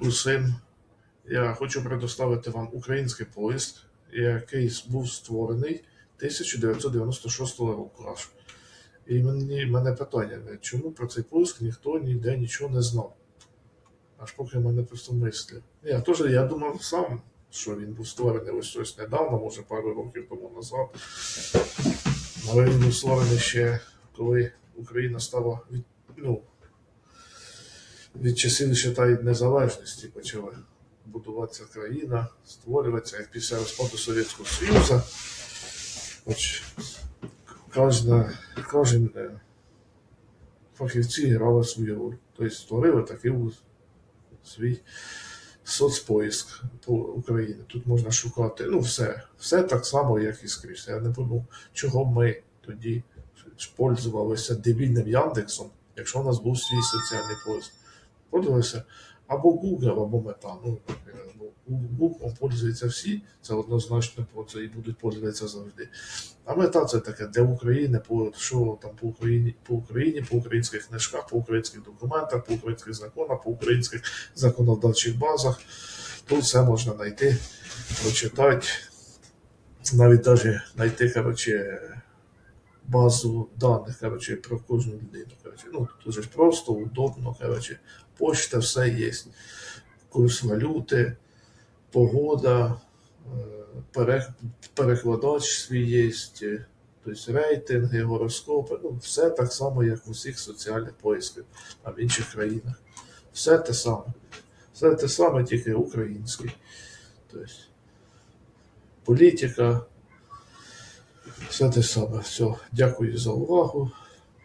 усім. Я хочу предоставити вам український поїзд, який був створений 1996 року. І мене питання, чому про цей поїзд ніхто ніде нічого не знав. Аж поки мене просто мислі. Я теж я думав сам, що він був створений ось ось недавно, може пару років тому назад. Але він був створений ще коли Україна стала від, ну, від часів ще та й незалежності почала будуватися країна, створюватися після розпаду Совєтського Союзу. Хоч кожна, кожен е, фахівці грали свою роль. Тобто створили такий свій соцпоїзк по Україні. Тут можна шукати ну, все, все так само, як і скрізь. Я не пойму, чого ми тоді пользувалися дебільним Яндексом, якщо у нас був свій соціальний поїзд. Пользувалися або Google, або Мета. Ну, Google пользуються всі, це однозначно про це і будуть пользуватися завжди. А мета це таке для України, по що там по Україні, по Україні, по українських книжках, по українських документах, по українських законах, по українських законодавчих базах. Тут все можна знайти, прочитати, навіть навіть знайти, коротше, базу даних, коротше, про кожну людину. Коротше. Ну, дуже просто, удобно, коротше, почта, все є. Курс валюти, погода, е, перекладач свій є, е, тобто рейтинги, гороскопи, ну, все так само, як в усіх соціальних поисках а в інших країнах. Все те саме. Все те саме, тільки український. Тобто, політика, все те саме. Все, дякую за увагу.